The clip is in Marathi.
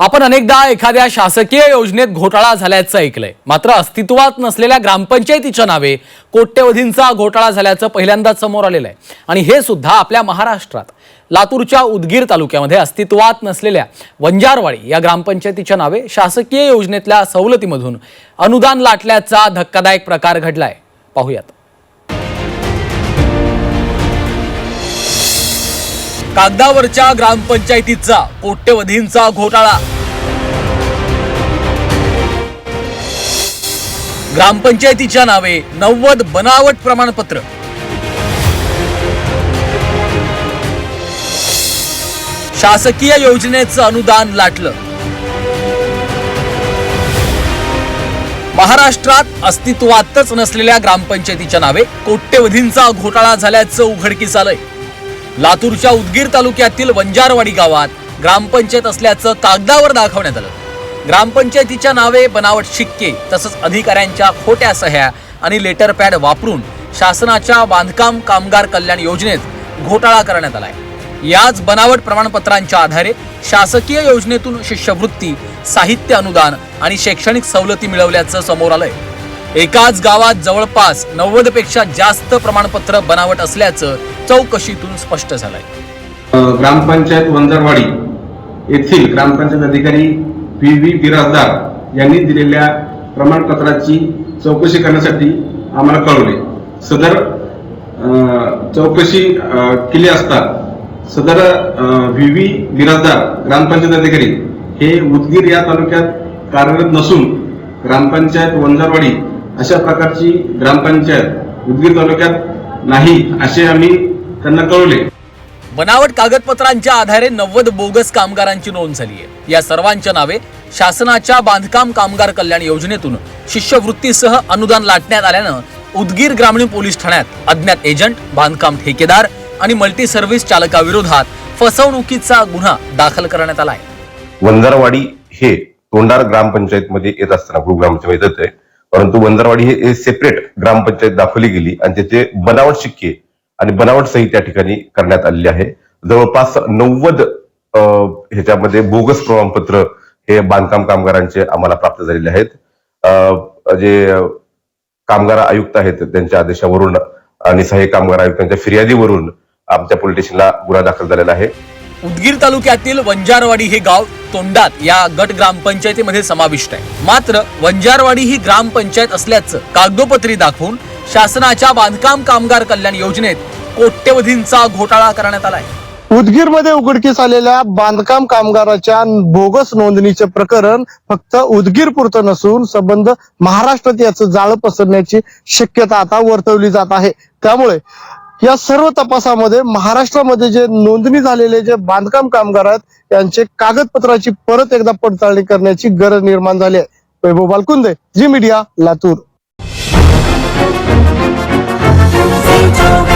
आपण अनेकदा एखाद्या शासकीय योजनेत घोटाळा झाल्याचं ऐकलंय. मात्र अस्तित्वात नसलेल्या ग्रामपंचायतीच्या नावे कोट्यवधींचा घोटाळा झाल्याचं पहिल्यांदाच समोर आलेलं आहे आणि हे सुद्धा आपल्या महाराष्ट्रात. लातूरच्या उदगीर तालुक्यामध्ये अस्तित्वात नसलेल्या वंजारवाडी या ग्रामपंचायतीच्या नावे शासकीय योजनेतल्या सवलतीमधून अनुदान लाटल्याचा धक्कादायक प्रकार घडलाय. पाहूयात. कागदावरच्या ग्रामपंचायतीचा कोट्यवधींचा घोटाळा. ग्रामपंचायतीच्या नावे नव्वद बनावट प्रमाणपत्र. शासकीय योजनेचं अनुदान लाटलं. महाराष्ट्रात अस्तित्वातच नसलेल्या ग्रामपंचायतीच्या नावे कोट्यवधींचा घोटाळा झाल्याचं उघडकीस आलंय. लातूरच्या उदगीर तालुक्यातील वंजारवाडी गावात ग्रामपंचायत असल्याचं कागदावर दाखवण्यात आलं. ग्रामपंचायतीच्या नावे बनावट शिक्के तसंच अधिकाऱ्यांच्या खोट्या सह्या आणि लेटर पॅड वापरून शासनाच्या बांधकाम कामगार कल्याण योजनेत घोटाळा करण्यात आलाय. याच बनावट प्रमाणपत्रांच्या आधारे शासकीय योजनेतून शिष्यवृत्ती साहित्य अनुदान आणि शैक्षणिक सवलती मिळवल्याचं समोर आलंय. एकाच गावात जवळपास नव्वदपेक्षा जास्त प्रमाणपत्र बनावट असल्याचं चौकशीतून स्पष्ट झालंय. ग्रामपंचायत वंजरवाडी येथील ग्रामपंचायत अधिकारी व्ही व्ही. बिराजदार यांनी दिलेल्या प्रमाणपत्राची चौकशी करण्यासाठी आम्हाला कळवले. सदर चौकशी केली असता सदर व्ही. व्ही. बिराजदार ग्रामपंचायत अधिकारी हे उदगीर या तालुक्यात कार्यरत नसून ग्रामपंचायत वंजारवाडी अशा प्रकारची ग्रामपंचायत उदगीर तालुक्यात नाही असे आम्ही त्यांना कळवले. बनावट कागदपत्रांच्या आधारे नव्वद बोगस कामगारांची नोंद झाली आहे. या सर्वांच्या नावे शासनाच्या बांधकाम कामगार कल्याण योजनेतून शिष्यवृत्तीसह अनुदान लाटण्यात आल्यानं उदगीर ग्रामीण पोलीस ठाण्यात अज्ञात एजंट बांधकाम ठेकेदार आणि मल्टी सर्व्हिस चालकाविरोधात फसवणुकीचा गुन्हा दाखल करण्यात आला आहे. वंजारवाडी हे तोंडार ग्रामपंचायतमध्ये येत असताना ग्रुप ग्रामपंचायत येत आहे परंतु वंजारवाडी हे सेपरेट ग्रामपंचायत दाखवली गेली आणि त्याचे बनावट शिक्के आणि बनावट सही त्या ठिकाणी करण्यात आलेली आहे. जवळपास नव्वद ह्याच्यामध्ये बोगस प्रमाणपत्र हे बांधकाम कामगारांचे आम्हाला प्राप्त झालेले आहेत. जे कामगार आयुक्त आहेत त्यांच्या आदेशावरून आणि सहाय्यक कामगार आयुक्तांच्या फिर्यादीवरून आमच्या पोलीस स्टेशनला गुन्हा दाखल झालेला आहे. उदगीर तालुक्यातील वंजारवाडी हे गाव तोंडात या गट ग्रामपंचायतीमध्ये समाविष्ट आहे. मात्र वंजारवाडी ही ग्रामपंचायत असल्याचं कागदोपत्री दाखवून शासनाच्या बांधकाम कामगार कल्याण योजनेत कोट्यवधींचा घोटाळा करण्यात आलाय. उदगीरमध्ये उघडकीस आलेल्या बांधकाम कामगाराच्या बोगस नोंदणीचे प्रकरण फक्त उदगीर पुरतं नसून संबंध महाराष्ट्रात याचं जाळं पसरण्याची शक्यता आता वर्तवली जात आहे. त्यामुळे या सर्व तपासामध्ये महाराष्ट्रामध्ये जे नोंदणी झालेले जे बांधकाम कामगार आहेत यांचे कागदपत्राची परत एकदा पडताळणी करण्याची गरज निर्माण झाली आहे. वैभव बालकुंदे जी मीडिया लातूर. Thức